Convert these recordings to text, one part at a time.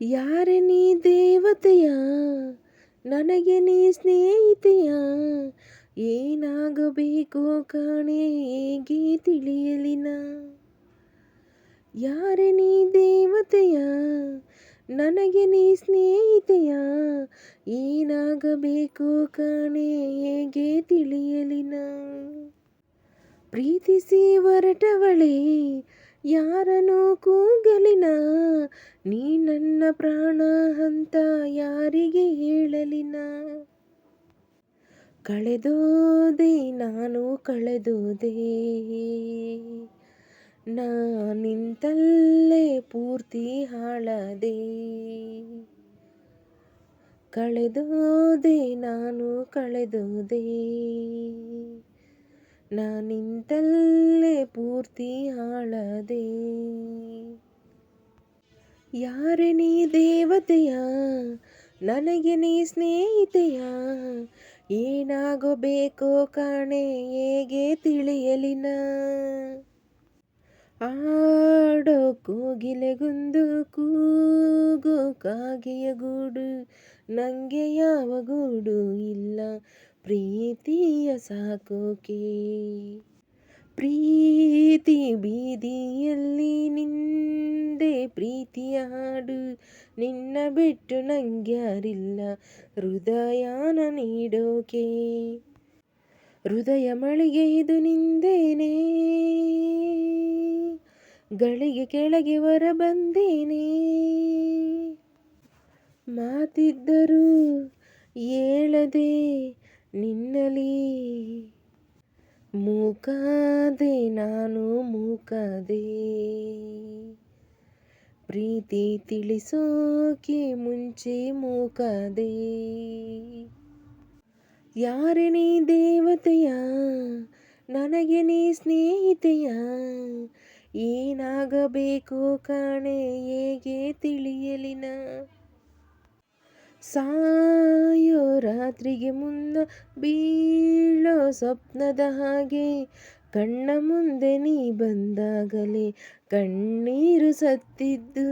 ಯಾರೆ ನೀ ದೇವತೆಯ? ನನಗೆ ನೀ ಸ್ನೇಹಿತೆಯ? ಏನಾಗಬೇಕೋ ಕಾಣೆ ಹೇಗೆ ತಿಳಿಯಲಿನ? ಯಾರೆ ನೀ ದೇವತೆಯ? ನನಗೆ ನೀ ಸ್ನೇಹಿತೆಯ? ಏನಾಗಬೇಕು ಕಾಣೆ ಹೇಗೆ ತಿಳಿಯಲಿನ? ಪ್ರೀತಿಸಿ ಹೊರಟವಳೆ ಯಾರನೋ ಕೂಗಲಿನ? ನೀ ನನ್ನ ಪ್ರಾಣ ಅಂತ ಯಾರಿಗೆ ನಾ ಕಳೆದೋದೆ, ನಾನು ಕಳೆದೋದೆ. ನಾ ನಿಂತಲ್ಲೇ ಪೂರ್ತಿ ಹಾಳದೆ. ಕಳೆದೋದೆ, ನಾನು ಕಳೆದೋದೆ. ನಾ ನಿಂತಲ್ಲೇ ಪೂರ್ತಿ ಹಾಳದೆ. ಯಾರೆ ನೀ ದೇವತೆಯ, ನನಗೆ ನೀ ಸ್ನೇಹಿತೆಯ, ಏನಾಗಬೇಕೋ ಕಾಣೆ, ಹೇಗೆ ತಿಳಿಯಲಿನ ಆಡೋ ಕೋಗಿಲೆಗೊಂದು ಕೂಗೋ ಕಾಗೆಯ ಗೂಡು ನನಗೆ ಯಾವ ಗೂಡು ಇಲ್ಲ, ಪ್ರೀತಿಯ ಸಾಕೋಕೆ. ಪ್ರೀತಿ ಬೀದಿಯಲ್ಲಿ ನಿಂದೆ ಪ್ರೀತಿಯ ಹಾಡು ನಿನ್ನ ಬಿಟ್ಟು ನಂಗ್ಯಾರಿಲ್ಲ ಹೃದಯಾನ ನೀಡೋಕೆ ಹೃದಯ ಮಳಿಗೆ ಇದು ನಿಂದೇನೆ ಗಳಿಗೆ ಕೆಳಗೆ ಹೊರ ಬಂದೇನೆ ಮಾತಿದ್ದರೂ ಹೇಳದೆ ನಿನ್ನಲಿ ಮೂಕಾದೆ ನಾನು ಮೂಕದೆ ಪ್ರೀತಿ ತಿಳಿಸೋಕೆ ಮುಂಚೆ ಮೂಕದೆ. ಯಾರೆ ದೇವತೆಯ? ನನಗೆ ನೀ ಸ್ನೇಹಿತೆಯ? ಏನಾಗಬೇಕು ಕಾಣೆ, ಹೇಗೆ ತಿಳಿಯಲಿನ? ಸಾಯೋ ರಾತ್ರಿಗೆ ಮುನ್ನ ಬೀಳೋ ಸ್ವಪ್ನದ ಹಾಗೆ ಕಣ್ಣ ಮುಂದೆ ನೀ ಬಂದಾಗಲೇ ಕಣ್ಣೀರು ಸತ್ತಿದ್ದು.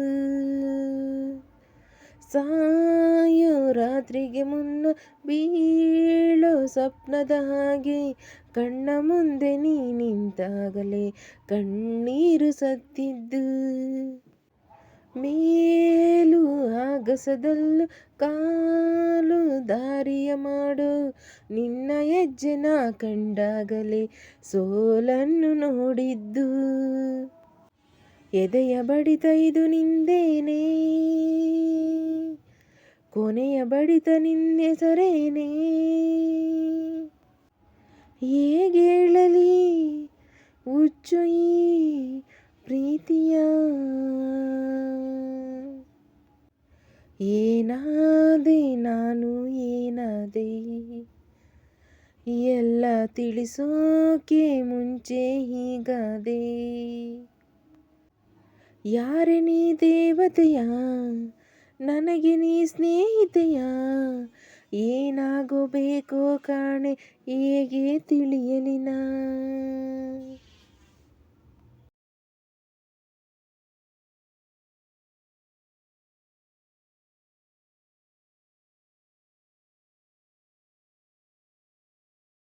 ಸಾಯೋ ರಾತ್ರಿಗೆ ಮುನ್ನ ಬೀಳೋ ಸ್ವಪ್ನದ ಹಾಗೆ ಕಣ್ಣ ಮುಂದೆ ನೀ ನಿಂತಾಗಲೇ ಕಣ್ಣೀರು ಸತ್ತಿದ್ದು. ಮೇಲು ಆಗಸದಲ್ಲೂ ಕಾಲು ದಾರಿಯ ಮಾಡು. ನಿನ್ನ ಹೆಜ್ಜೆನ ಕಂಡಾಗಲೇ ಸೋಲನ್ನು ನೋಡಿದ್ದು. ಎದೆಯ ಬಡಿತ ಇದು ನಿಂದೇನೆ? ಕೊನೆಯ ಬಡಿತ ನಿನ್ನೆಸರೇನೆ ಹೇಗೆ ಹೇಳಲಿ ಹುಚ್ಚು ಈ ಪ್ರೀತಿಯ ಏನಾದೆ ನಾನು ಏನಾದೆ? ಎಲ್ಲ ತಿಳಿಸೋಕೆ ಮುಂಚೆ ಹೀಗಾದೆ? ಯಾರೆ ನೀ ದೇವತೆಯ, ನನಗೆ ನೀ ಸ್ನೇಹಿತೆಯ, ಏನಾಗಬೇಕೋ ಕಾಣೆ ಹೇಗೆ ತಿಳಿಯಲಿನ?